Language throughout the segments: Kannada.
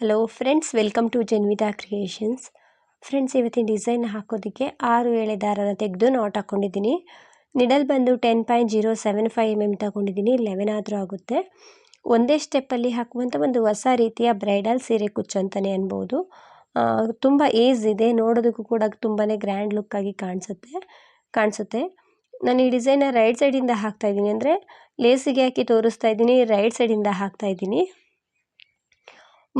Hello friends welcome to Janvitha creations friends ಇವತ್ತಿನ ಡಿಸೈನ್ ಹಾಕೋದಕ್ಕೆ ಆರು ಎಳೆ ದಾರನ ತೆಗೆದು ನಾಟ್ ಹಾಕ್ಕೊಂಡಿದ್ದೀನಿ ನಿಡಲ್ ಬಂದು ten point zero seven five M M ತಗೊಂಡಿದ್ದೀನಿ ಲೆವೆನ್ ಆದರೂ ಆಗುತ್ತೆ. ಒಂದೇ ಸ್ಟೆಪ್ಪಲ್ಲಿ ಹಾಕುವಂಥ ಒಂದು ಹೊಸ ರೀತಿಯ ಬ್ರೈಡಲ್ ಸೀರೆ ಕುಚ್ಚು ಅಂತಲೇ ಅನ್ಬೋದು. ತುಂಬ ಏಜ್ ಇದೆ, ನೋಡೋದಕ್ಕೂ ಕೂಡ ತುಂಬಾ ಗ್ರ್ಯಾಂಡ್ ಲುಕ್ಕಾಗಿ ಕಾಣಿಸುತ್ತೆ ಕಾಣಿಸುತ್ತೆ. ನಾನು ಈ ಡಿಸೈನ ರೈಟ್ ಸೈಡಿಂದ ಹಾಕ್ತಾ ಇದ್ದೀನಿ. ಅಂದರೆ ಲೇಸಿಗೆ ಹಾಕಿ ತೋರಿಸ್ತಾ ಇದ್ದೀನಿ ರೈಟ್ ಸೈಡಿಂದ ಹಾಕ್ತಾ ಇದ್ದೀನಿ.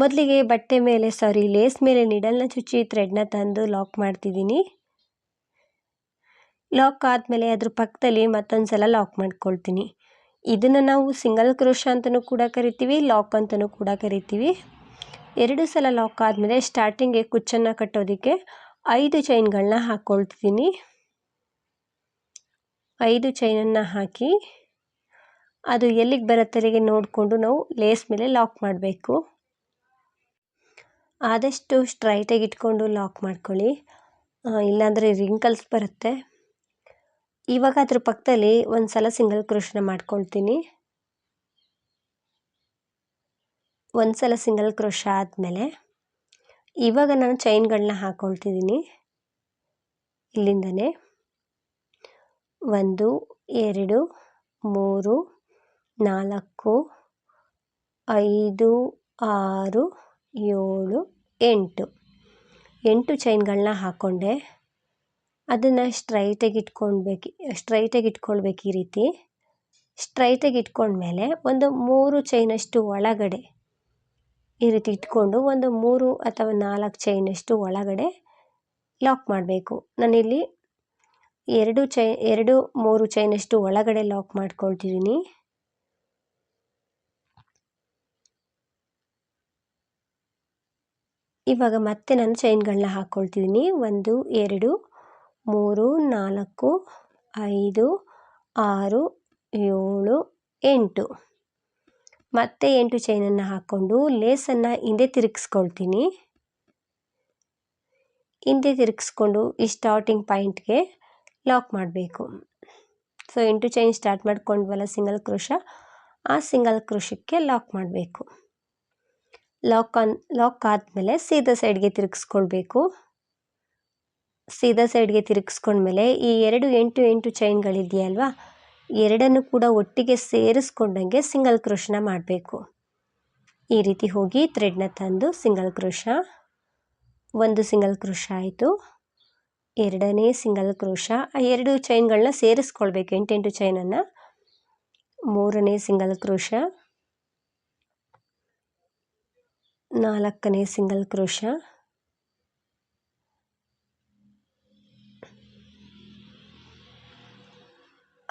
ಮೊದಲಿಗೆ ಬಟ್ಟೆ ಮೇಲೆ ಸಾರಿ ಲೇಸ್ ಮೇಲೆ ನಿಡಲ್ನ ಚುಚ್ಚಿ ಥ್ರೆಡ್ನ ತಂದು ಲಾಕ್ ಮಾಡ್ತಿದ್ದೀನಿ. ಲಾಕ್ ಆದಮೇಲೆ ಅದ್ರ ಪಕ್ಕದಲ್ಲಿ ಮತ್ತೊಂದು ಸಲ ಲಾಕ್ ಮಾಡ್ಕೊಳ್ತೀನಿ. ಇದನ್ನು ನಾವು ಸಿಂಗಲ್ ಕ್ರೋಶ ಅಂತಲೂ ಕೂಡ ಕರಿತೀವಿ ಲಾಕ್ ಅಂತಲೂ ಕೂಡ ಕರಿತೀವಿ. ಎರಡು ಸಲ ಲಾಕ್ ಆದಮೇಲೆ ಸ್ಟಾರ್ಟಿಂಗ್ಗೆ ಕುಚ್ಚನ್ನು ಕಟ್ಟೋದಕ್ಕೆ ಐದು ಚೈನ್ಗಳನ್ನ ಹಾಕ್ಕೊಳ್ತಿದ್ದೀನಿ ಐದು ಚೈನನ್ನು ಹಾಕಿ ಅದು ಎಲ್ಲಿಗೆ ಬರತ್ತರಿಗೆ ನೋಡಿಕೊಂಡು ನಾವು ಲೇಸ್ ಮೇಲೆ ಲಾಕ್ ಮಾಡಬೇಕು. ಆದಷ್ಟು ಸ್ಟ್ರೈಟಾಗಿ ಇಟ್ಕೊಂಡು ಲಾಕ್ ಮಾಡ್ಕೊಳ್ಳಿ. ಇಲ್ಲಾಂದರೆ ರಿಂಕಲ್ಸ್ ಬರುತ್ತೆ. ಇವಾಗ ಅದ್ರ ಪಕ್ಕದಲ್ಲಿ ಒಂದು ಸಲ ಸಿಂಗಲ್ ಕ್ರೋಶನ ಮಾಡ್ಕೊಳ್ತೀನಿ. ಒಂದು ಸಲ ಸಿಂಗಲ್ ಕ್ರೋಶ ಆದಮೇಲೆ ಇವಾಗ ನಾನು ಚೈನ್ಗಳನ್ನ ಹಾಕ್ಕೊಳ್ತಿದ್ದೀನಿ ಇಲ್ಲಿಂದನೇ ಒಂದು, ಎರಡು, ಮೂರು, ನಾಲ್ಕು, ಐದು, ಆರು ಏಳು ಎಂಟು. ಎಂಟು ಚೈನ್ಗಳನ್ನ ಹಾಕ್ಕೊಂಡೆ ಅದನ್ನು ಸ್ಟ್ರೈಟಾಗಿ ಇಟ್ಕೊಳ್ಬೇಕು ಸ್ಟ್ರೈಟಾಗಿ ಇಟ್ಕೊಳ್ಬೇಕು ಈ ರೀತಿ. ಸ್ಟ್ರೈಟಾಗಿ ಇಟ್ಕೊಂಡ್ಮೇಲೆ ಒಂದು ಮೂರು ಚೈನಷ್ಟು ಒಳಗಡೆ ಈ ರೀತಿ ಇಟ್ಕೊಂಡು ಒಂದು ಮೂರು ಅಥವಾ ನಾಲ್ಕು ಚೈನಷ್ಟು ಒಳಗಡೆ ಲಾಕ್ ಮಾಡಬೇಕು. ನಾನಿಲ್ಲಿ ಎರಡು ಚೈ, ಎರಡು ಮೂರು ಚೈನಷ್ಟು ಒಳಗಡೆ ಲಾಕ್ ಮಾಡ್ಕೊಳ್ತಿದ್ದೀನಿ. ಇವಾಗ ಮತ್ತೆ ನಾನು ಚೈನ್ಗಳನ್ನ ಹಾಕ್ಕೊಳ್ತಿದ್ದೀನಿ ಒಂದು, ಎರಡು, ಮೂರು, ನಾಲ್ಕು, ಐದು, ಆರು, ಏಳು, ಎಂಟು. ಮತ್ತೆ ಎಂಟು ಚೈನನ್ನು ಹಾಕ್ಕೊಂಡು ಲೇಸನ್ನು ಹಿಂದೆ ತಿರುಗಿಸ್ಕೊಳ್ತೀನಿ. ಹಿಂದೆ ತಿರುಗಿಸ್ಕೊಂಡು ಈ ಸ್ಟಾರ್ಟಿಂಗ್ ಪಾಯಿಂಟ್ಗೆ ಲಾಕ್ ಮಾಡಬೇಕು. ಸೊ ಎಂಟು ಚೈನ್ ಸ್ಟಾರ್ಟ್ ಮಾಡ್ಕೊಂಡ್ವಲ್ಲ ಸಿಂಗಲ್ ಕ್ರೋಶ ಆ ಸಿಂಗಲ್ ಕ್ರೋಶಕ್ಕೆ ಲಾಕ್ ಮಾಡಬೇಕು. ಲಾಕ್ ಆನ್ ಲಾಕ್ ಆದಮೇಲೆ ಸೀದಾ ಸೈಡ್ಗೆ ತಿರುಗಿಸ್ಕೊಳ್ಬೇಕು. ಸೀದಾ ಸೈಡ್ಗೆ ತಿರುಗಿಸ್ಕೊಂಡ್ಮೇಲೆ ಈ ಎರಡು ಎಂಟು ಎಂಟು ಚೈನ್ಗಳಿದೆಯಲ್ವಾ ಎರಡನ್ನು ಕೂಡ ಒಟ್ಟಿಗೆ ಸೇರಿಸ್ಕೊಂಡಂಗೆ ಸಿಂಗಲ್ ಕ್ರೋಶನ ಮಾಡಬೇಕು. ಈ ರೀತಿ ಹೋಗಿ ಥ್ರೆಡ್ನ ತಂದು ಸಿಂಗಲ್ ಕ್ರೋಶ ಒಂದು ಸಿಂಗಲ್ ಕ್ರೋಶ ಆಯಿತು. ಎರಡನೇ ಸಿಂಗಲ್ ಕ್ರೋಶ ಆ ಎರಡು ಚೈನ್ಗಳನ್ನ ಸೇರಿಸ್ಕೊಳ್ಬೇಕು, ಎಂಟೆಂಟು ಚೈನನ್ನು ಮೂರನೇ ಸಿಂಗಲ್ ಕ್ರೋಶ ನಾಲ್ಕನೇ ಸಿಂಗಲ್ ಕ್ರೋಶ.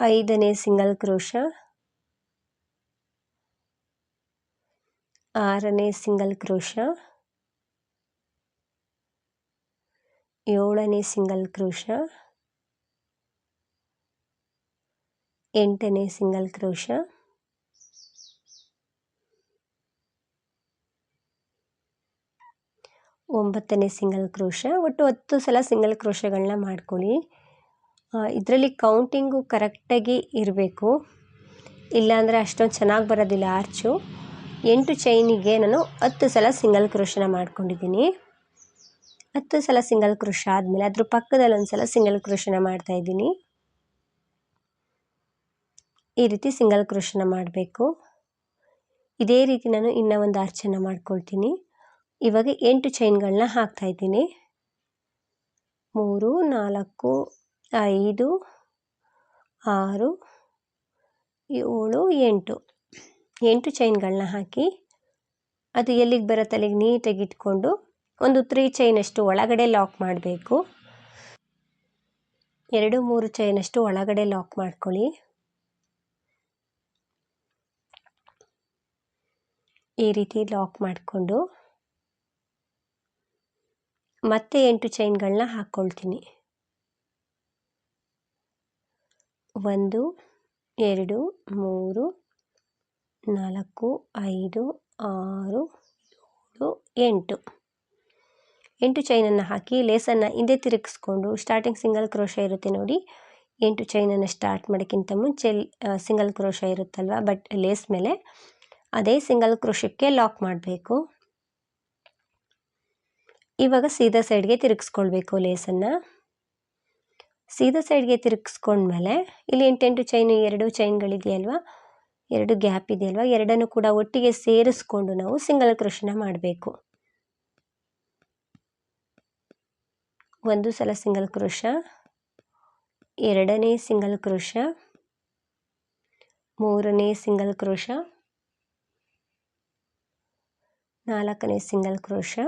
ಐದನೇ ಸಿಂಗಲ್ ಕ್ರೋಶ. ಆರನೇ ಸಿಂಗಲ್ ಕ್ರೋಶ. ಏಳನೇ ಸಿಂಗಲ್ ಕ್ರೋಶ. ಎಂಟನೇ ಸಿಂಗಲ್ ಕ್ರೋಶ. ಒಂಬತ್ತನೇ ಸಿಂಗಲ್ ಕ್ರೋಶ. ಒಟ್ಟು ಹತ್ತು ಸಲ ಸಿಂಗಲ್ ಕ್ರೋಶಗಳನ್ನ ಮಾಡ್ಕೊಳ್ಳಿ. ಇದರಲ್ಲಿ ಕೌಂಟಿಂಗು ಕರೆಕ್ಟಾಗಿ ಇರಬೇಕು. ಇಲ್ಲಾಂದರೆ ಅಷ್ಟೊಂದು ಚೆನ್ನಾಗಿ ಬರೋದಿಲ್ಲ ಆರ್ಚು ಎಂಟು ಚೈನಿಗೆ ನಾನು ಹತ್ತು ಸಲ ಸಿಂಗಲ್ ಕ್ರೋಶನ ಮಾಡ್ಕೊಂಡಿದ್ದೀನಿ. ಹತ್ತು ಸಲ ಸಿಂಗಲ್ ಕ್ರೋಶ ಆದಮೇಲೆ ಅದ್ರ ಪಕ್ಕದಲ್ಲಿ ಒಂದು ಸಲ ಸಿಂಗಲ್ ಕ್ರೋಶನ ಮಾಡ್ತಾಯಿದ್ದೀನಿ ಈ ರೀತಿ ಸಿಂಗಲ್ ಕ್ರೋಶನ ಮಾಡಬೇಕು. ಇದೇ ರೀತಿ ನಾನು ಇನ್ನೂ ಒಂದು ಆರ್ಚನ್ನು ಮಾಡ್ಕೊಳ್ತೀನಿ. ಇವಾಗ ಎಂಟು ಚೈನ್ಗಳನ್ನ ಹಾಕ್ತಾ ಇದ್ದೀನಿ. ಮೂರು, ನಾಲ್ಕು, ಐದು, ಆರು, ಏಳು, ಎಂಟು. ಎಂಟು ಚೈನ್ಗಳನ್ನ ಹಾಕಿ ಅದು ಎಲ್ಲಿಗೆ ಬರುತ್ತೆ ಅಲ್ಲಿಗೆ ನೀಟಾಗಿ ಇಟ್ಕೊಂಡು ಒಂದು ತ್ರೀ ಚೈನಷ್ಟು ಒಳಗಡೆ ಲಾಕ್ ಮಾಡಬೇಕು. ಎರಡು, ಮೂರು ಚೈನಷ್ಟು ಒಳಗಡೆ ಲಾಕ್ ಮಾಡ್ಕೊಳ್ಳಿ. ಈ ರೀತಿ ಲಾಕ್ ಮಾಡಿಕೊಂಡು ಮತ್ತೆ ಎಂಟು ಚೈನ್ಗಳನ್ನ ಹಾಕ್ಕೊಳ್ತೀನಿ. ಒಂದು, ಎರಡು, ಮೂರು, ನಾಲ್ಕು, ಐದು, ಆರು, ಏಳು, ಎಂಟು. ಎಂಟು ಚೈನನ್ನು ಹಾಕಿ ಲೇಸನ್ನು ಹಿಂದೆ ತಿರುಗಿಸ್ಕೊಂಡು ಸ್ಟಾರ್ಟಿಂಗ್ ಸಿಂಗಲ್ ಕ್ರೋಶ ಇರುತ್ತೆ ನೋಡಿ. ಎಂಟು ಚೈನನ್ನು ಸ್ಟಾರ್ಟ್ ಮಾಡೋಕ್ಕಿಂತ ಮುಂಚೆ ಸಿಂಗಲ್ ಕ್ರೋಶ ಇರುತ್ತಲ್ವ? ಬಟ್ ಲೇಸ್ ಮೇಲೆ ಅದೇ ಸಿಂಗಲ್ ಕ್ರೋಶಕ್ಕೆ ಲಾಕ್ ಮಾಡಬೇಕು. ಇವಾಗ ಸೀದಾ ಸೈಡ್ಗೆ ತಿರುಗಿಸ್ಕೊಳ್ಬೇಕು ಲೇಸನ್ನು ಸೀದಾ ಸೈಡ್ಗೆ ತಿರುಗಿಸ್ಕೊಂಡ್ಮೇಲೆ ಇಲ್ಲಿ ಎಂಟೆಂಟು ಚೈನು ಎರಡು ಚೈನ್ಗಳಿದೆಯಲ್ವಾ ಎರಡು ಗ್ಯಾಪ್ ಇದೆಯಲ್ವ? ಎರಡನ್ನು ಕೂಡ ಒಟ್ಟಿಗೆ ಸೇರಿಸ್ಕೊಂಡು ನಾವು ಸಿಂಗಲ್ ಕ್ರೋಶನ ಮಾಡಬೇಕು. ಒಂದು ಸಲ ಸಿಂಗಲ್ ಕ್ರೋಶ ಎರಡನೇ ಸಿಂಗಲ್ ಕ್ರೋಶ ಮೂರನೇ ಸಿಂಗಲ್ ಕ್ರೋಶ ನಾಲ್ಕನೇ ಸಿಂಗಲ್ ಕ್ರೋಶ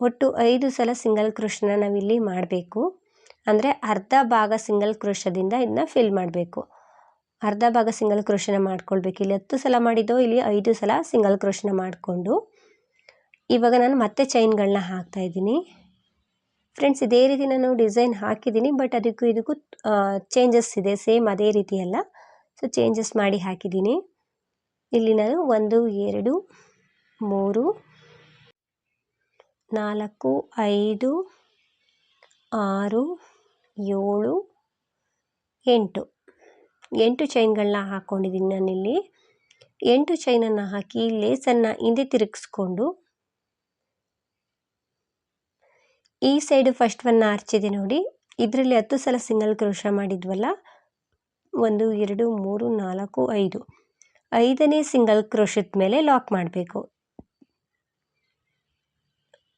ಒಟ್ಟು ಐದು ಸಲ ಸಿಂಗಲ್ ಕ್ರೋಶನ ನಾವಿಲ್ಲಿ ಮಾಡಬೇಕು. ಅಂದರೆ ಅರ್ಧ ಭಾಗ ಸಿಂಗಲ್ ಕ್ರೋಶದಿಂದ ಇದನ್ನ ಫಿಲ್ ಮಾಡಬೇಕು. ಅರ್ಧ ಭಾಗ ಸಿಂಗಲ್ ಕ್ರೋಶನ ಮಾಡ್ಕೊಳ್ಬೇಕು. ಇಲ್ಲಿ ಹತ್ತು ಸಲ ಮಾಡಿದ್ದೋ, ಇಲ್ಲಿ ಐದು ಸಲ ಸಿಂಗಲ್ ಕ್ರೋಶನ ಮಾಡಿಕೊಂಡು. ಇವಾಗ ನಾನು ಮತ್ತೆ ಚೈನ್ಗಳನ್ನ ಹಾಕ್ತಾ ಇದ್ದೀನಿ. ಫ್ರೆಂಡ್ಸ್ ಇದೇ ರೀತಿ ನಾನು ಡಿಸೈನ್ ಹಾಕಿದ್ದೀನಿ ಬಟ್ ಅದಕ್ಕೂ ಇದಕ್ಕೂ ಚೇಂಜಸ್ ಇದೆ. ಸೇಮ್ ಅದೇ ರೀತಿ ಅಲ್ಲ. ಸೊ ಚೇಂಜಸ್ ಮಾಡಿ ಹಾಕಿದ್ದೀನಿ. ಇಲ್ಲಿ ನಾನು ಒಂದು, ಎರಡು, ಮೂರು ನಾಲ್ಕು, ಐದು, ಆರು, ಏಳು, ಎಂಟು. ಎಂಟು ಚೈನ್ಗಳನ್ನ ಹಾಕ್ಕೊಂಡಿದ್ದೀನಿ ನಾನಿಲ್ಲಿ. ಎಂಟು ಚೈನನ್ನು ಹಾಕಿ ಲೇಸನ್ನು ಹಿಂದೆ ತಿರುಗಿಸ್ಕೊಂಡು ಈ ಸೈಡು ಫಸ್ಟ್ ಒನ್ ಆರ್ಚ್ ನೋಡಿ. ಇದರಲ್ಲಿ ಹತ್ತು ಸಲ ಸಿಂಗಲ್ ಕ್ರೋಶ ಮಾಡಿದ್ವಲ್ಲ? ಒಂದು, ಎರಡು, ಮೂರು, ನಾಲ್ಕು, ಐದು. ಐದನೇ ಸಿಂಗಲ್ ಕ್ರೋಶದ ಮೇಲೆ ಲಾಕ್ ಮಾಡಬೇಕು.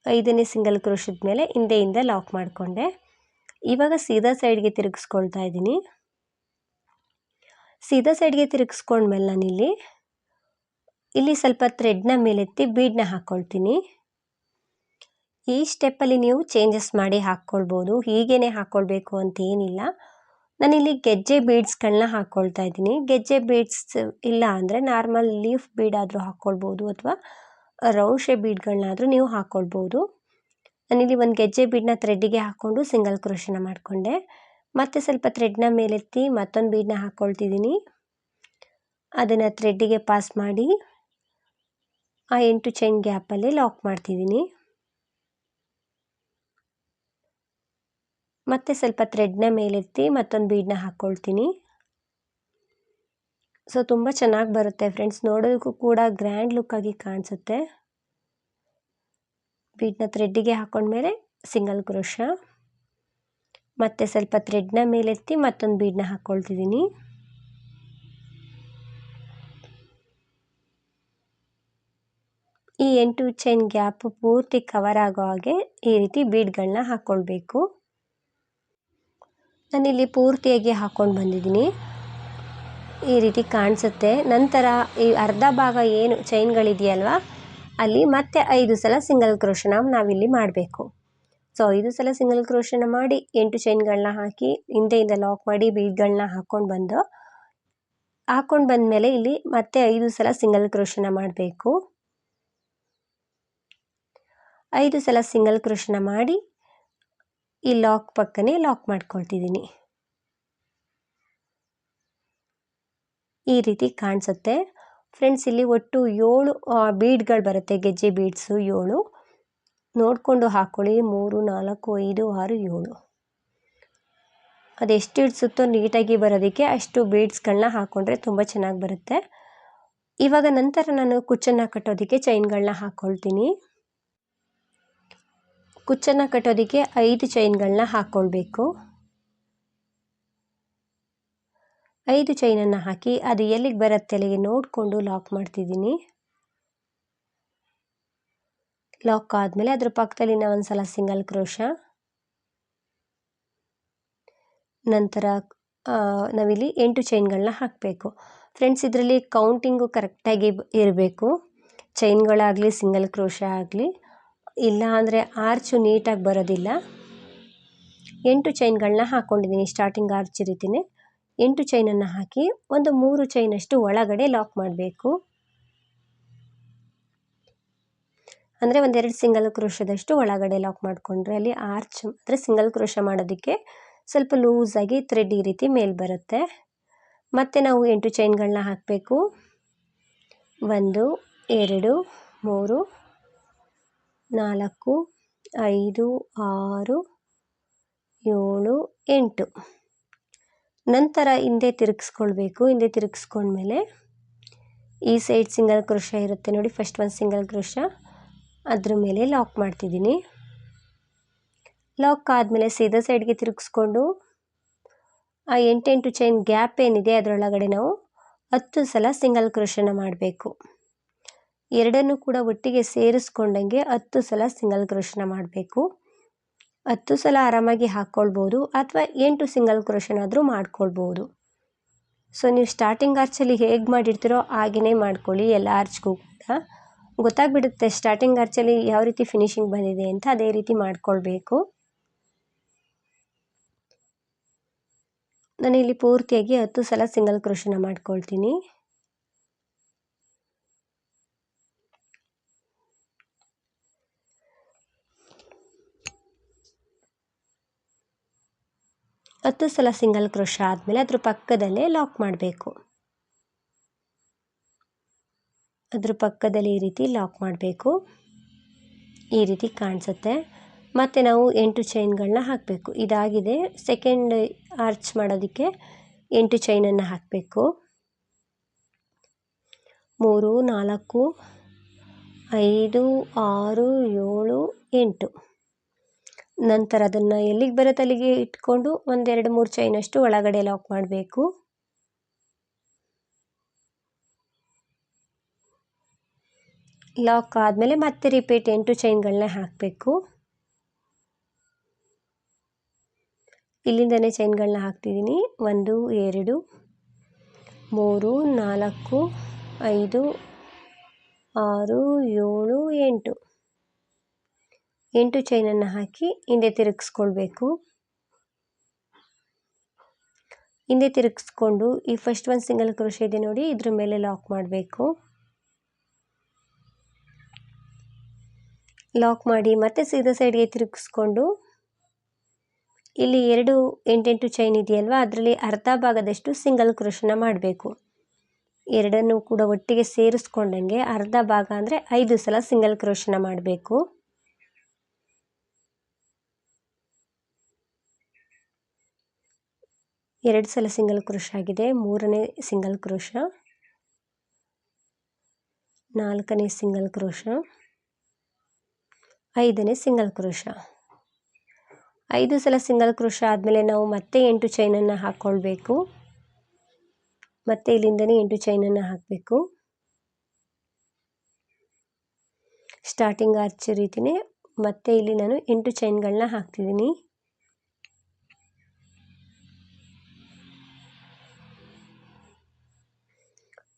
ಐದನೇ ಸಿಂಗಲ್ ಕ್ರೋಶದ ಮೇಲೆ ಹಿಂದೆಯಿಂದ ಲಾಕ್ ಮಾಡಿಕೊಂಡೆ. ಇವಾಗ ಸೀದಾ ಸೈಡ್ಗೆ ತಿರುಗಿಸ್ಕೊಳ್ತಾ ಇದ್ದೀನಿ. ಸೀದಾ ಸೈಡ್ಗೆ ತಿರುಗಿಸ್ಕೊಂಡ್ಮೇಲೆ ನಾನಿಲ್ಲಿ, ಇಲ್ಲಿ ಸ್ವಲ್ಪ ಥ್ರೆಡ್ನ ಮೇಲೆತ್ತಿ ಬೀಡನ್ನ ಹಾಕ್ಕೊಳ್ತೀನಿ ಈ ಸ್ಟೆಪ್ಪಲ್ಲಿ ನೀವು ಚೇಂಜಸ್ ಮಾಡಿ ಹಾಕ್ಕೊಳ್ಬೋದು. ಹೀಗೇ ಹಾಕ್ಕೊಳ್ಬೇಕು ಅಂತ ಏನಿಲ್ಲ. ನಾನಿಲ್ಲಿ ಗೆಜ್ಜೆ ಬೀಡ್ಸ್ಗಳನ್ನ ಹಾಕ್ಕೊಳ್ತಾ ಇದ್ದೀನಿ. ಗೆಜ್ಜೆ ಬೀಡ್ಸ್ ಇಲ್ಲ ಅಂದರೆ ನಾರ್ಮಲ್ ಲೀಫ್ ಬೀಡ್ ಆದರೂ ಹಾಕ್ಕೊಳ್ಬೋದು ಅಥವಾ ರೌಂಡ್ ಶೇಪ್ ಬೀಡ್ಗಳನ್ನಾದರೂ ನೀವು ಹಾಕ್ಕೊಳ್ಬೋದು ನಾನಿಲ್ಲಿ ಒಂದು ಗೆಜ್ಜೆ ಬೀಡನ್ನ ಥ್ರೆಡ್ಡಿಗೆ ಹಾಕ್ಕೊಂಡು ಸಿಂಗಲ್ ಕ್ರೋಶನ ಮಾಡಿಕೊಂಡೆ. ಮತ್ತು ಸ್ವಲ್ಪ ಥ್ರೆಡ್ನ ಮೇಲೆತ್ತಿ ಮತ್ತೊಂದು ಬೀಡನ್ನ ಹಾಕ್ಕೊಳ್ತಿದ್ದೀನಿ ಅದನ್ನು ಥ್ರೆಡ್ಡಿಗೆ ಪಾಸ್ ಮಾಡಿ ಆ ಎಂಟು ಚೈನ್ ಗ್ಯಾಪಲ್ಲಿ ಲಾಕ್ ಮಾಡ್ತಿದ್ದೀನಿ. ಮತ್ತೆ ಸ್ವಲ್ಪ ಥ್ರೆಡ್ನ ಮೇಲೆತ್ತಿ ಮತ್ತೊಂದು ಬೀಡನ್ನ ಹಾಕ್ಕೊಳ್ತೀನಿ ಸೊ ತುಂಬ ಚೆನ್ನಾಗಿ ಬರುತ್ತೆ ಫ್ರೆಂಡ್ಸ್ ನೋಡೋದಕ್ಕೂ ಕೂಡ ಗ್ರ್ಯಾಂಡ್ ಲುಕ್ಕಾಗಿ ಕಾಣಿಸುತ್ತೆ. ಬೀಟ್ನ ಥ್ರೆಡ್ಡಿಗೆ ಹಾಕೊಂಡ್ಮೇಲೆ ಸಿಂಗಲ್ ಕ್ರೋಶ ಮತ್ತು ಸ್ವಲ್ಪ ಥ್ರೆಡ್ನ ಮೇಲೆತ್ತಿ ಮತ್ತೊಂದು ಬೀಡನ್ನ ಹಾಕ್ಕೊಳ್ತಿದ್ದೀನಿ ಈ ಎಂಟು ಚೈನ್ ಗ್ಯಾಪ್ ಪೂರ್ತಿ ಕವರ್ ಆಗೋ ಹಾಗೆ ಈ ರೀತಿ ಬೀಡ್ಗಳನ್ನ ಹಾಕ್ಕೊಳ್ಬೇಕು ನಾನಿಲ್ಲಿ ಪೂರ್ತಿಯಾಗಿ ಹಾಕ್ಕೊಂಡು ಬಂದಿದ್ದೀನಿ. ಈ ರೀತಿ ಕಾಣಿಸುತ್ತೆ. ನಂತರ ಈ ಅರ್ಧ ಭಾಗ ಏನು ಚೈನ್ಗಳಿದೆಯಲ್ವ? ಅಲ್ಲಿ ಮತ್ತೆ ಐದು ಸಲ ಸಿಂಗಲ್ ಕ್ರೋಶನ ನಾವಿಲ್ಲಿ ಮಾಡಬೇಕು. ಸೊ, ಐದು ಸಲ ಸಿಂಗಲ್ ಕ್ರೋಶನ ಮಾಡಿ ಎಂಟು ಚೈನ್ಗಳನ್ನ ಹಾಕಿ ಹಿಂದೆಯಿಂದ ಲಾಕ್ ಮಾಡಿ ಬೀಡ್ಗಳನ್ನ ಹಾಕ್ಕೊಂಡು ಬಂದು, ಹಾಕ್ಕೊಂಡು ಬಂದಮೇಲೆ ಇಲ್ಲಿ ಮತ್ತೆ ಐದು ಸಲ ಸಿಂಗಲ್ ಕ್ರೋಶನ ಮಾಡಬೇಕು. ಐದು ಸಲ ಸಿಂಗಲ್ ಕ್ರೋಶನ ಮಾಡಿ ಈ ಲಾಕ್ ಪಕ್ಕನೇ ಲಾಕ್ ಮಾಡ್ಕೊಳ್ತಿದ್ದೀನಿ. ಈ ರೀತಿ ಕಾಣಿಸುತ್ತೆ. ಫ್ರೆಂಡ್ಸ್ ಇಲ್ಲಿ ಒಟ್ಟು ಏಳು ಬೀಡ್ಗಳು ಬರುತ್ತೆ, ಗೆಜ್ಜೆ ಬೀಡ್ಸು ಏಳು. ನೋಡಿಕೊಂಡು ಹಾಕ್ಕೊಳ್ಳಿ ಮೂರು, ನಾಲ್ಕು, ಐದು, ಆರು, ಏಳು. ಅದೆಷ್ಟು ಇಡ್ಸುತ್ತೋ ನೀಟಾಗಿ ಬರೋದಕ್ಕೆ ಅಷ್ಟು ಬೀಡ್ಸ್ಗಳನ್ನ ಹಾಕ್ಕೊಂಡ್ರೆ ತುಂಬ ಚೆನ್ನಾಗಿ ಬರುತ್ತೆ. ಇವಾಗ ನಂತರ ನಾನು ಕುಚ್ಚನ್ನು ಕಟ್ಟೋದಕ್ಕೆ ಚೈನ್ಗಳನ್ನ ಹಾಕ್ಕೊಳ್ತೀನಿ ಕುಚ್ಚನ್ನು ಕಟ್ಟೋದಕ್ಕೆ ಐದು ಚೈನ್ಗಳನ್ನ ಹಾಕ್ಕೊಳ್ಬೇಕು ಐದು ಚೈನನ್ನು ಹಾಕಿ ಅದು ಎಲ್ಲಿಗೆ ಬರುತ್ತೆ ಅಲ್ಲಿಗೆ ನೋಡಿಕೊಂಡು ಲಾಕ್ ಮಾಡ್ತಿದ್ದೀನಿ. ಲಾಕ್ ಆದಮೇಲೆ ಅದ್ರ ಪಕ್ಕದಲ್ಲಿ ನಾವು ಒಂದು ಸಲ ಸಿಂಗಲ್ ಕ್ರೋಶ. ನಂತರ ನಾವಿಲ್ಲಿ ಎಂಟು ಚೈನ್ಗಳನ್ನ ಹಾಕಬೇಕು. ಫ್ರೆಂಡ್ಸ್, ಇದರಲ್ಲಿ ಕೌಂಟಿಂಗು ಕರೆಕ್ಟಾಗಿ ಇರಬೇಕು. ಚೈನ್ಗಳಾಗಲಿ, ಸಿಂಗಲ್ ಕ್ರೋಶ ಆಗಲಿ. ಇಲ್ಲ ಅಂದರೆ ಆರ್ಚು ನೀಟಾಗಿ ಬರೋದಿಲ್ಲ. ಎಂಟು ಚೈನ್ಗಳನ್ನ ಹಾಕ್ಕೊಂಡಿದ್ದೀನಿ ಸ್ಟಾರ್ಟಿಂಗ್ ಆರ್ಚ್ ರೀತಿಯೇ ಎಂಟು ಚೈನನ್ನು ಹಾಕಿ ಒಂದು ಮೂರು ಚೈನಷ್ಟು ಒಳಗಡೆ ಲಾಕ್ ಮಾಡಬೇಕು. ಅಂದರೆ ಒಂದೆರಡು ಸಿಂಗಲ್ ಕ್ರೋಶದಷ್ಟು ಒಳಗಡೆ ಲಾಕ್ ಮಾಡಿಕೊಂಡ್ರೆ ಅಲ್ಲಿ ಆರ್ಚ್ ಅಂದರೆ ಸಿಂಗಲ್ ಕ್ರೋಶ ಮಾಡೋದಕ್ಕೆ ಸ್ವಲ್ಪ ಲೂಸಾಗಿ ಥ್ರೆಡ್ ಈ ರೀತಿ ಮೇಲೆ ಬರುತ್ತೆ. ಮತ್ತು ನಾವು ಎಂಟು ಚೈನ್ಗಳನ್ನ ಹಾಕಬೇಕು. ಒಂದು, ಎರಡು, ಮೂರು, ನಾಲ್ಕು, ಐದು, ಆರು, ಏಳು, ಎಂಟು. ನಂತರ ಹಿಂದೆ ತಿರುಗಿಸ್ಕೊಳ್ಬೇಕು. ಹಿಂದೆ ತಿರುಗಿಸ್ಕೊಂಡ್ಮೇಲೆ ಈ ಸೈಡ್ ಸಿಂಗಲ್ ಕ್ರೋಶ ಇರುತ್ತೆ ನೋಡಿ ಫಸ್ಟ್ ಒಂದು ಸಿಂಗಲ್ ಕ್ರೋಶ. ಅದ್ರ ಮೇಲೆ ಲಾಕ್ ಮಾಡ್ತಿದ್ದೀನಿ. ಲಾಕ್ ಆದಮೇಲೆ ಸೀದಾ ಸೈಡ್ಗೆ ತಿರುಗಿಸ್ಕೊಂಡು ಆ ಎಂಟೆಂಟು ಚೈನ್ ಗ್ಯಾಪ್ ಏನಿದೆ ಅದರೊಳಗಡೆ ನಾವು ಹತ್ತು ಸಲ ಸಿಂಗಲ್ ಕ್ರೋಶನ ಮಾಡಬೇಕು. ಎರಡನ್ನೂ ಕೂಡ ಒಟ್ಟಿಗೆ ಸೇರಿಸ್ಕೊಂಡಂಗೆ ಹತ್ತು ಸಲ ಸಿಂಗಲ್ ಕ್ರೋಶನ ಮಾಡಬೇಕು. ಹತ್ತು ಸಲ ಆರಾಮಾಗಿ ಹಾಕ್ಕೊಳ್ಬೋದು ಅಥವಾ ಎಂಟು ಸಿಂಗಲ್ ಕ್ರೋಷನಾದರೂ ಮಾಡ್ಕೊಳ್ಬೋದು. ಸೊ, ನೀವು ಸ್ಟಾರ್ಟಿಂಗ್ ಆರ್ಚಲ್ಲಿ ಹೇಗೆ ಮಾಡಿರ್ತೀರೋ ಹಾಗೆಯೇ ಮಾಡ್ಕೊಳ್ಳಿ, ಎಲ್ಲ ಆರ್ಚ್ಗೂ ಕೂಡ. ಗೊತ್ತಾಗ್ಬಿಡುತ್ತೆ ಸ್ಟಾರ್ಟಿಂಗ್ ಆರ್ಚಲ್ಲಿ ಯಾವ ರೀತಿ ಫಿನಿಶಿಂಗ್ ಬಂದಿದೆ ಅಂತ, ಅದೇ ರೀತಿ ಮಾಡ್ಕೊಳ್ಬೇಕು. ಇಲ್ಲಿ ಪೂರ್ತಿಯಾಗಿ ಹತ್ತು ಸಲ ಸಿಂಗಲ್ ಕ್ರೋಷನ ಮಾಡ್ಕೊಳ್ತೀನಿ. ಹತ್ತು ಸಲ ಸಿಂಗಲ್ ಕ್ರೋಶ ಆದಮೇಲೆ ಅದ್ರ ಪಕ್ಕದಲ್ಲೇ ಲಾಕ್ ಮಾಡಬೇಕು. ಅದ್ರ ಪಕ್ಕದಲ್ಲಿ ಈ ರೀತಿ ಲಾಕ್ ಮಾಡಬೇಕು. ಈ ರೀತಿ ಕಾಣಿಸುತ್ತೆ. ಮತ್ತು ನಾವು ಎಂಟು ಚೈನ್ಗಳನ್ನ ಹಾಕಬೇಕು. ಇದಾಗಿದೆ. ಸೆಕೆಂಡ್ ಆರ್ಚ್ ಮಾಡೋದಕ್ಕೆ ಎಂಟು ಚೈನನ್ನು ಹಾಕಬೇಕು. ಮೂರು, ನಾಲ್ಕು, ಐದು, ಆರು, ಏಳು, ಎಂಟು. ನಂತರ ಅದನ್ನು ಎಲ್ಲಿಗೆ ಬರುತ್ತೆ ಅಲ್ಲಿಗೆ ಇಟ್ಕೊಂಡು ಒಂದೆರಡು ಮೂರು ಚೈನಷ್ಟು ಒಳಗಡೆ ಲಾಕ್ ಮಾಡಬೇಕು. ಲಾಕ್ ಆದಮೇಲೆ ಮತ್ತೆ ರಿಪೀಟ್ ಎಂಟು ಚೈನ್ಗಳನ್ನ ಹಾಕಬೇಕು. ಇಲ್ಲಿಂದನೇ ಚೈನ್ಗಳನ್ನ ಹಾಕ್ತಿದ್ದೀನಿ. ಒಂದು, ಎರಡು, ಮೂರು, ನಾಲ್ಕು, ಐದು, ಆರು, ಏಳು, ಎಂಟು. ಎಂಟು ಚೈನನ್ನು ಹಾಕಿ ಹಿಂದೆ ತಿರುಗಿಸ್ಕೊಳ್ಬೇಕು. ಹಿಂದೆ ತಿರುಗಿಸ್ಕೊಂಡು ಈ ಫಸ್ಟ್ ಒಂದು ಸಿಂಗಲ್ ಕ್ರೋಶ ಇದೆ ನೋಡಿ, ಇದ್ರ ಮೇಲೆ ಲಾಕ್ ಮಾಡಬೇಕು. ಲಾಕ್ ಮಾಡಿ ಮತ್ತೆ ಸೀದಾ ಸೈಡ್ಗೆ ತಿರುಗಿಸ್ಕೊಂಡು, ಇಲ್ಲಿ ಎರಡು ಎಂಟೆಂಟು ಚೈನ್ ಇದೆಯಲ್ವ, ಅದರಲ್ಲಿ ಅರ್ಧ ಭಾಗದಷ್ಟು ಸಿಂಗಲ್ ಕ್ರೋಶನ ಮಾಡಬೇಕು. ಎರಡನ್ನು ಕೂಡ ಒಟ್ಟಿಗೆ ಸೇರಿಸ್ಕೊಂಡಂಗೆ ಅರ್ಧ ಭಾಗ ಅಂದರೆ ಐದು ಸಲ ಸಿಂಗಲ್ ಕ್ರೋಶನ ಮಾಡಬೇಕು. ಎರಡು ಸಲ ಸಿಂಗಲ್ ಕ್ರೋಶ ಆಗಿದೆ, ಮೂರನೇ ಸಿಂಗಲ್ ಕ್ರೋಶ, ನಾಲ್ಕನೇ ಸಿಂಗಲ್ ಕ್ರೋಶ, ಐದನೇ ಸಿಂಗಲ್ ಕ್ರೋಶ. ಐದು ಸಲ ಸಿಂಗಲ್ ಕ್ರೋಶ ಆದಮೇಲೆ ನಾವು ಮತ್ತೆ ಎಂಟು ಚೈನನ್ನು ಹಾಕ್ಕೊಳ್ಬೇಕು ಮತ್ತೆ ಇಲ್ಲಿಂದನೇ ಎಂಟು ಚೈನನ್ನು ಹಾಕಬೇಕು. ಸ್ಟಾರ್ಟಿಂಗ್ ಆರ್ಚ್ ರೀತಿಯೇ ಮತ್ತೆ ಇಲ್ಲಿ ನಾನು ಎಂಟು ಚೈನ್ಗಳನ್ನ ಹಾಕ್ತಿದ್ದೀನಿ.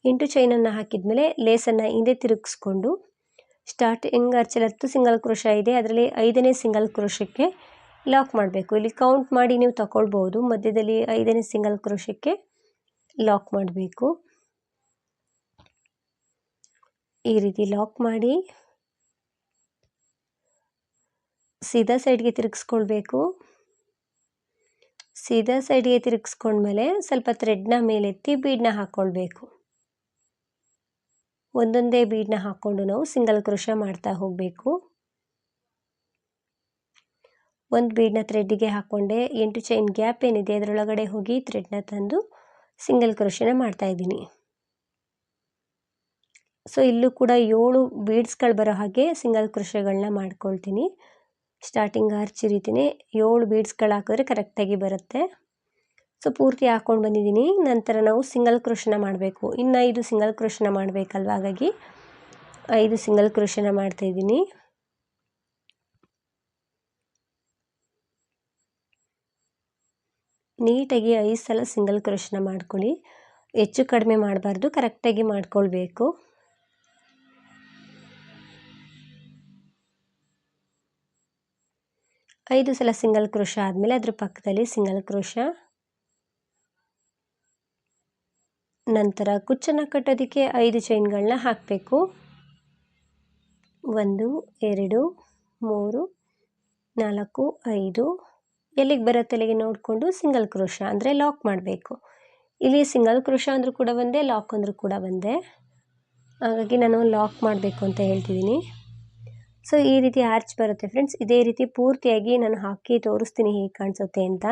ಎಂಟು ಚೈನನ್ನು ಹಾಕಿದ ಮೇಲೆ ಲೇಸನ್ನು ಹಿಂದೆ ತಿರುಗಿಸ್ಕೊಂಡು ಸ್ಟಾರ್ಟಿಂಗ್ ಅರ್ಚಲ್ಲಿ ಹತ್ತು ಸಿಂಗಲ್ ಕ್ರೋಶ ಇದೆ, ಅದರಲ್ಲಿ ಐದನೇ ಸಿಂಗಲ್ ಕ್ರೋಶಕ್ಕೆ ಲಾಕ್ ಮಾಡಬೇಕು. ಇಲ್ಲಿ ಕೌಂಟ್ ಮಾಡಿ ನೀವು ತಗೊಳ್ಬೋದು ಮಧ್ಯದಲ್ಲಿ ಐದನೇ ಸಿಂಗಲ್ ಕ್ರೋಶಕ್ಕೆ ಲಾಕ್ ಮಾಡಬೇಕು. ಈ ರೀತಿ ಲಾಕ್ ಮಾಡಿ ಸೀದಾ ಸೈಡ್ಗೆ ತಿರುಗಿಸ್ಕೊಳ್ಬೇಕು. ಸೀದಾ ಸೈಡ್ಗೆ ತಿರುಗಿಸ್ಕೊಂಡ್ಮೇಲೆ ಸ್ವಲ್ಪ ಥ್ರೆಡ್ನ ಮೇಲೆತ್ತಿ ಬೀಡನ್ನ ಹಾಕ್ಕೊಳ್ಬೇಕು ಒಂದೊಂದೇ ಬೀಡನ್ನ ಹಾಕ್ಕೊಂಡು ನಾವು ಸಿಂಗಲ್ ಕ್ರೋಶ ಮಾಡ್ತಾ ಹೋಗಬೇಕು. ಒಂದು ಬೀಡನ್ನ ಥ್ರೆಡ್ಡಿಗೆ ಹಾಕ್ಕೊಂಡೆ ಎಂಟು ಚೈನ್ ಗ್ಯಾಪ್ ಏನಿದೆ ಅದರೊಳಗಡೆ ಹೋಗಿ ಥ್ರೆಡ್ನ ತಂದು ಸಿಂಗಲ್ ಕ್ರೋಶನ ಮಾಡ್ತಾಯಿದ್ದೀನಿ ಸೊ ಇಲ್ಲೂ ಕೂಡ ಏಳು ಬೀಡ್ಸ್ಗಳು ಬರೋ ಹಾಗೆ ಸಿಂಗಲ್ ಕ್ರೋಶಗಳನ್ನ ಮಾಡ್ಕೊಳ್ತೀನಿ. ಸ್ಟಾರ್ಟಿಂಗ್ ರೀತಿಯೇ ಏಳು ಬೀಡ್ಸ್ಗಳು ಹಾಕಿದ್ರೆ ಕರೆಕ್ಟಾಗಿ ಬರುತ್ತೆ. ಸೊ ಪೂರ್ತಿ ಹಾಕ್ಕೊಂಡು ಬಂದಿದ್ದೀನಿ. ನಂತರ ನಾವು ಸಿಂಗಲ್ ಕ್ರೋಶನ ಮಾಡಬೇಕು. ಇನ್ನು ಐದು ಸಿಂಗಲ್ ಕ್ರೋಶನ ಮಾಡಬೇಕಲ್ವ ಹಾಗಾಗಿ? ಐದು ಸಿಂಗಲ್ ಕ್ರೋಶನ ಮಾಡ್ತಾಯಿದ್ದೀನಿ ನೀಟಾಗಿ ಐದು ಸಲ ಸಿಂಗಲ್ ಕ್ರೋಶನ ಮಾಡ್ಕೊಳ್ಳಿ. ಹೆಚ್ಚು ಕಡಿಮೆ ಮಾಡಬಾರ್ದು. ಕರೆಕ್ಟಾಗಿ ಮಾಡ್ಕೊಳ್ಬೇಕು. ಐದು ಸಲ ಸಿಂಗಲ್ ಕ್ರೋಶ ಆದಮೇಲೆ ಅದ್ರ ಪಕ್ಕದಲ್ಲಿ ಸಿಂಗಲ್ ಕ್ರೋಶ. ನಂತರ ಕುಚ್ಚನ್ನು ಕಟ್ಟೋದಕ್ಕೆ ಐದು ಚೈನ್ಗಳನ್ನ ಹಾಕಬೇಕು. ಒಂದು, ಎರಡು, ಮೂರು, ನಾಲ್ಕು, ಐದು. ಎಲ್ಲಿಗೆ ಬರುತ್ತೆ ಅಲ್ಲಿಗೆ ನೋಡಿಕೊಂಡು ಸಿಂಗಲ್ ಕ್ರೋಶ ಅಂದರೆ ಲಾಕ್ ಮಾಡಬೇಕು. ಇಲ್ಲಿ ಸಿಂಗಲ್ ಕ್ರೋಶ ಅಂದರೂ ಕೂಡ ಒಂದೇ ಲಾಕ್ ಅಂದರೂ ಕೂಡ ಒಂದೇ. ಹಾಗಾಗಿ ನಾನು ಲಾಕ್ ಮಾಡಬೇಕು ಅಂತ ಹೇಳ್ತಿದ್ದೀನಿ. ಸೊ ಈ ರೀತಿ ಆರ್ಚ್ ಬರುತ್ತೆ ಫ್ರೆಂಡ್ಸ್ ಇದೇ ರೀತಿ ಪೂರ್ತಿಯಾಗಿ ನಾನು ಹಾಕಿ ತೋರಿಸ್ತೀನಿ ಹೇಗೆ ಕಾಣಿಸುತ್ತೆ ಅಂತ.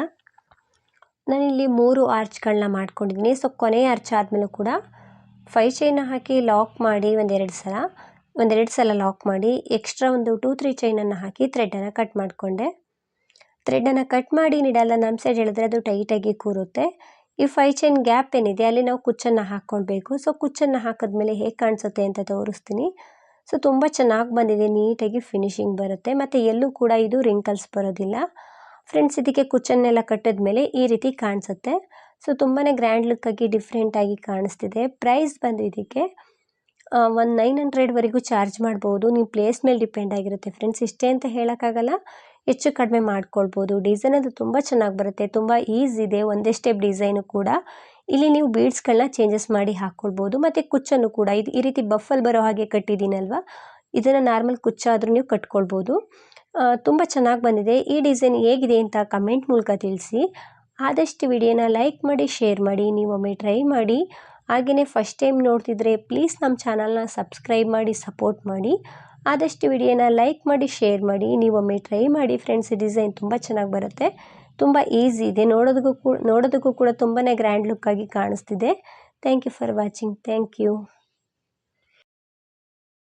ನಾನಿಲ್ಲಿ ಮೂರು ಆರ್ಚ್ಗಳನ್ನ ಮಾಡ್ಕೊಂಡಿದ್ದೀನಿ. ಸೊ ಕೊನೆಯ ಆರ್ಚ್ ಆದಮೇಲೂ ಕೂಡ ಫೈ ಚೈನ ಹಾಕಿ ಲಾಕ್ ಮಾಡಿ ಒಂದೆರಡು ಸಲ ಒಂದೆರಡು ಸಲ ಲಾಕ್ ಮಾಡಿ ಎಕ್ಸ್ಟ್ರಾ ಒಂದು ಟೂ, ತ್ರೀ ಚೈನನ್ನು ಹಾಕಿ ಥ್ರೆಡನ್ನು ಕಟ್ ಮಾಡಿಕೊಂಡೆ. ಥ್ರೆಡನ್ನು ಕಟ್ ಮಾಡಿ ನೀಡಲ್ಲ ನಮ್ಮ ಸೈಡ್ ಹೇಳಿದ್ರೆ ಅದು ಟೈಟಾಗಿ ಕೂರುತ್ತೆ. ಈ ಫೈ ಚೈನ್ ಗ್ಯಾಪ್ ಏನಿದೆ ಅಲ್ಲಿ ನಾವು ಕುಚ್ಚನ್ನು ಹಾಕ್ಕೊಳ್ಬೇಕು. ಸೊ, ಕುಚ್ಚನ್ನು ಹಾಕಿದ್ಮೇಲೆ ಹೇಗೆ ಕಾಣಿಸುತ್ತೆ ಅಂತ ತೋರಿಸ್ತೀನಿ. ಸೊ, ತುಂಬ ಚೆನ್ನಾಗಿ ಬಂದಿದೆ, ನೀಟಾಗಿ ಫಿನಿಶಿಂಗ್ ಬರುತ್ತೆ. ಮತ್ತು ಎಲ್ಲೂ ಕೂಡ ಇದು ರಿಂಕಲ್ಸ್ ಬರೋದಿಲ್ಲ. ಫ್ರೆಂಡ್ಸ್ ಇದಕ್ಕೆ ಕುಚ್ಚನ್ನೆಲ್ಲ ಕಟ್ಟಿದ್ಮೇಲೆ ಈ ರೀತಿ ಕಾಣಿಸುತ್ತೆ. ಸೊ ತುಂಬಾ ಗ್ರ್ಯಾಂಡ್ ಲುಕ್ಕಾಗಿ ಡಿಫ್ರೆಂಟಾಗಿ ಕಾಣಿಸ್ತಿದೆ. ಪ್ರೈಸ್ ಬಂದು ಇದಕ್ಕೆ ಒಂದು ನೈನ್ ಹಂಡ್ರೆಡ್ವರೆಗೂ ಚಾರ್ಜ್ ಮಾಡ್ಬೋದು. ನಿಮ್ಮ ಪ್ಲೇಸ್ ಮೇಲೆ ಡಿಪೆಂಡ್ ಆಗಿರುತ್ತೆ ಫ್ರೆಂಡ್ಸ್ ಇಷ್ಟೇ ಅಂತ ಹೇಳೋಕ್ಕಾಗಲ್ಲ. ಹೆಚ್ಚು ಕಡಿಮೆ ಮಾಡ್ಕೊಳ್ಬೋದು. ಡಿಸೈನ್ ಅದು ತುಂಬ ಚೆನ್ನಾಗಿ ಬರುತ್ತೆ. ತುಂಬ ಈಸಿ ಇದೆ. ಒಂದೇ ಸ್ಟೆಪ್ ಡಿಸೈನು ಕೂಡ. ಇಲ್ಲಿ ನೀವು ಬೀಡ್ಸ್ಗಳನ್ನ ಚೇಂಜಸ್ ಮಾಡಿ ಹಾಕ್ಕೊಳ್ಬೋದು ಮತ್ತು ಕುಚ್ಚನ್ನು ಕೂಡ. ಇದು ಈ ರೀತಿ ಬಫಲ್ ಬರೋ ಹಾಗೆ ಕಟ್ಟಿದ್ದೀನಲ್ವ? ಇದನ್ನು ನಾರ್ಮಲ್ ಕುಚ್ಚಾದರೂ ನೀವು ಕಟ್ಕೊಳ್ಬೋದು. ತುಂಬ ಚೆನ್ನಾಗಿ ಬಂದಿದೆ. ಈ ಡಿಸೈನ್ ಹೇಗಿದೆ ಅಂತ ಕಮೆಂಟ್ ಮೂಲಕ ತಿಳಿಸಿ. ಆದಷ್ಟು ವಿಡಿಯೋನ ಲೈಕ್ ಮಾಡಿ, ಶೇರ್ ಮಾಡಿ ನೀವೊಮ್ಮೆ ಟ್ರೈ ಮಾಡಿ. ಹಾಗೆಯೇ ಫಸ್ಟ್ ಟೈಮ್ ನೋಡ್ತಿದ್ರೆ ಪ್ಲೀಸ್ ನಮ್ಮ ಚಾನಲ್ನ ಸಬ್ಸ್ಕ್ರೈಬ್ ಮಾಡಿ, ಸಪೋರ್ಟ್ ಮಾಡಿ. ಆದಷ್ಟು ವಿಡಿಯೋನ ಲೈಕ್ ಮಾಡಿ, ಶೇರ್ ಮಾಡಿ. ನೀವೊಮ್ಮೆ ಟ್ರೈ ಮಾಡಿ ಫ್ರೆಂಡ್ಸ್, ಡಿಸೈನ್ ತುಂಬ ಚೆನ್ನಾಗಿ ಬರುತ್ತೆ. ತುಂಬ ಈಸಿ ಇದೆ. ನೋಡೋದಕ್ಕೂ ಕೂಡ ನೋಡೋದಕ್ಕೂ ಕೂಡ ತುಂಬಾ ಗ್ರ್ಯಾಂಡ್ ಲುಕ್ಕಾಗಿ ಕಾಣಿಸ್ತಿದೆ. Thank you for watching. Thank you.